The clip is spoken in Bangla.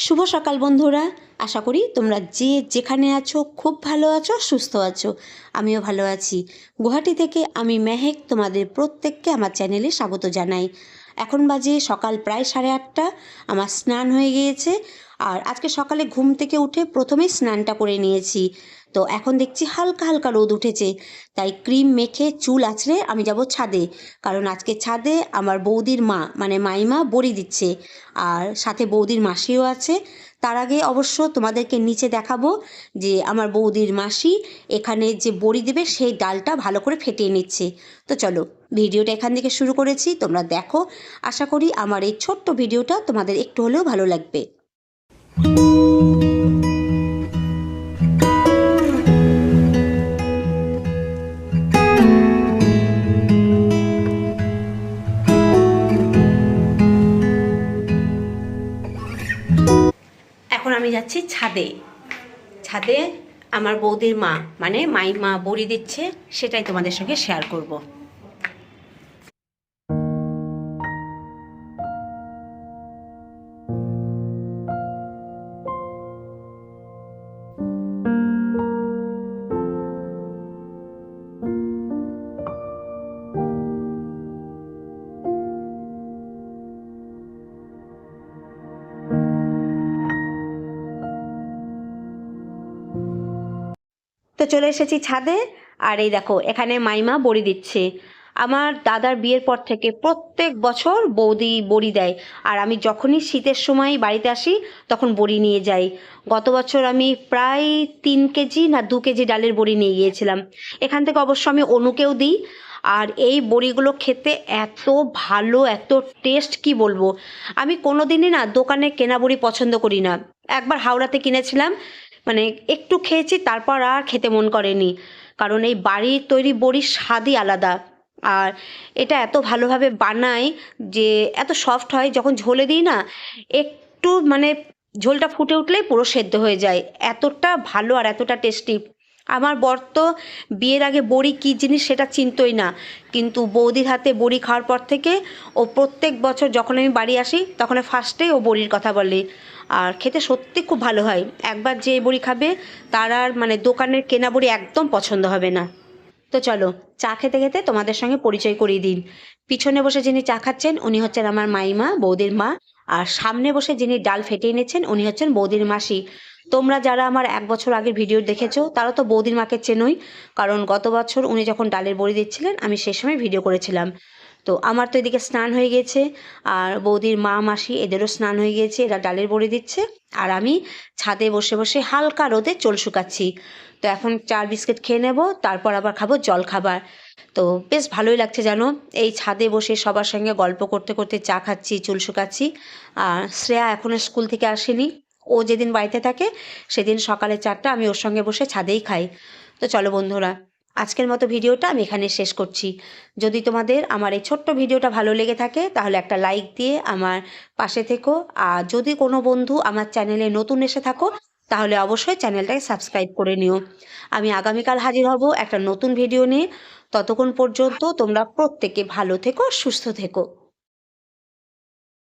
শুভ সকাল বন্ধুরা। আশা করি তোমরা যে যেখানে আছো, খুব ভালো আছো, সুস্থ আছো। আমিও ভালো আছি। গুয়াহাটি থেকে আমি মেহেক তোমাদের প্রত্যেককে আমার চ্যানেলে স্বাগত জানাই। এখন বাজে সকাল প্রায় সাড়ে আটটা, আমার স্নান হয়ে গিয়েছে। আর আজকে সকালে ঘুম থেকে উঠে প্রথমেই স্নানটা করে নিয়েছি। তো এখন দেখছি হালকা হালকা রোদ উঠেছে। তাই ক্রিম মেখে চুল আছড়ে আমি যাব ছাদে। কারণ আজকে ছাদে আমার বৌদির মা মানে মাইমা বড়ি দিচ্ছে। আর সাথে বৌদির মাসিও আছে। তার আগে অবশ্য তোমাদেরকে নিচে দেখাবো যে আমার বৌদির মাসি এখানে যে বড়ি দেবে, সেই ডালটা ভালো করে ফেটিয়ে নিচ্ছে। তো চলো, ভিডিওটা এখান থেকে শুরু করেছি। তোমরা দেখো। আশা করি আমার এই ছোট্ট ভিডিওটা তোমাদের একটু হলেও ভালো লাগবে। আমি যাচ্ছি ছাদে। ছাদে আমার বৌদির মা মানে মাই মা বড়ি দিচ্ছে, সেটাই তোমাদের সঙ্গে শেয়ার করব। তো চলে এসেছি ছাদে। আর এই দেখো, এখানে মাইমা বড়ি দিচ্ছে। আমার দাদার বিয়ের পর থেকে প্রত্যেক বছর বৌদি বড়ি দেয়। আর আমি যখনই শীতের সময় বাড়িতে আসি, তখন বড়ি নিয়ে যাই। গত বছর আমি প্রায় তিন কেজি না দু কেজি ডালের বড়ি নিয়ে গিয়েছিলাম। এখান থেকে অবশ্য আমি অনুকেও দিই। আর এই বড়িগুলো খেতে এত ভালো, এত টেস্ট, কি বলব? আমি কোনো দিনই না দোকানে কেনা বড়ি পছন্দ করি না। একবার হাওড়াতে কিনেছিলাম মানে একটু খেয়েছি, তারপর আর খেতে মন করেনি। কারণ এই বাড়ির তৈরি বড়ির স্বাদই আলাদা। আর এটা এত ভালোভাবে বানায় যে এত সফট হয়, যখন ঝোলে দিই না, একটু মানে ঝোলটা ফুটে উঠলেই পুরো সেদ্ধ হয়ে যায়। এতটা ভালো আর এতটা টেস্টি আমার বর তো বিয়ের আগে বড়ি কী জিনিস সেটা চিনতই না। কিন্তু বৌদির হাতে বড়ি খাওয়ার পর থেকে ও প্রত্যেক বছর যখন আমি বাড়ি আসি, তখন ফার্স্টেই ও বড়ির কথা বলে। আর খেতে সত্যি খুব ভালো হয়। একবার যে বড়ি খাবে, তার আর মানে দোকানের কেনা বড়ি একদম পছন্দ হবে না। তো চলো, চা খেতে খেতে তোমাদের সঙ্গে পরিচয় করিয়ে দিন পিছনে বসে যিনি চা খাচ্ছেন, উনি হচ্ছেন আমার মাইমা, বৌদির মা। আর সামনে বসে যিনি ডাল ফেটে এনেছেন, উনি হচ্ছেন বৌদির মাসি। তোমরা যারা আমার এক বছর আগের ভিডিও দেখেছ, তারা তো বৌদির মাকে চেনোই, কারণ গত বছর উনি যখন ডালের বড়ি দিচ্ছিলেন, আমি সেই সময় ভিডিও করেছিলাম। তো আমার তো এদিকে স্নান হয়ে গেছে, আর বৌদির মা, মাসি এদেরও স্নান হয়ে গিয়েছে এরা ডালের বড়ি দিচ্ছে, আর আমি ছাদে বসে বসে হালকা রোদে চুল শুকাচ্ছি। তো এখন চার বিস্কিট খেয়ে নেব, তারপর আবার খাব জল খাবার। তো বেশ ভালোই লাগছে জানো, এই ছাদে বসে সবার সঙ্গে গল্প করতে করতে চা খাচ্ছি, চুল শুকাচ্ছি, আর শ্রেয়া এখনও স্কুল থেকে আসেনি। ও যেদিন বাড়িতে থাকে, সেদিন সকালে চারটা আমি ওর সঙ্গে বসে ছাদেই খাই। তো চলো বন্ধুরা, আজকের মতো ভিডিওটা আমি এখানে শেষ করছি। যদি তোমাদের আমার এই ছোট্ট ভিডিওটা ভালো লেগে থাকে, তাহলে একটা লাইক দিয়ে আমার পাশে থেকো। আর যদি কোনো বন্ধু আমার চ্যানেলে নতুন এসে থাকো, তাহলে অবশ্যই চ্যানেলটাকে সাবস্ক্রাইব করে নিও। আমি আগামীকাল হাজির হব একটা নতুন ভিডিও নিয়ে। ততক্ষণ পর্যন্ত তোমরা প্রত্যেকে ভালো থেকো, সুস্থ থেকো।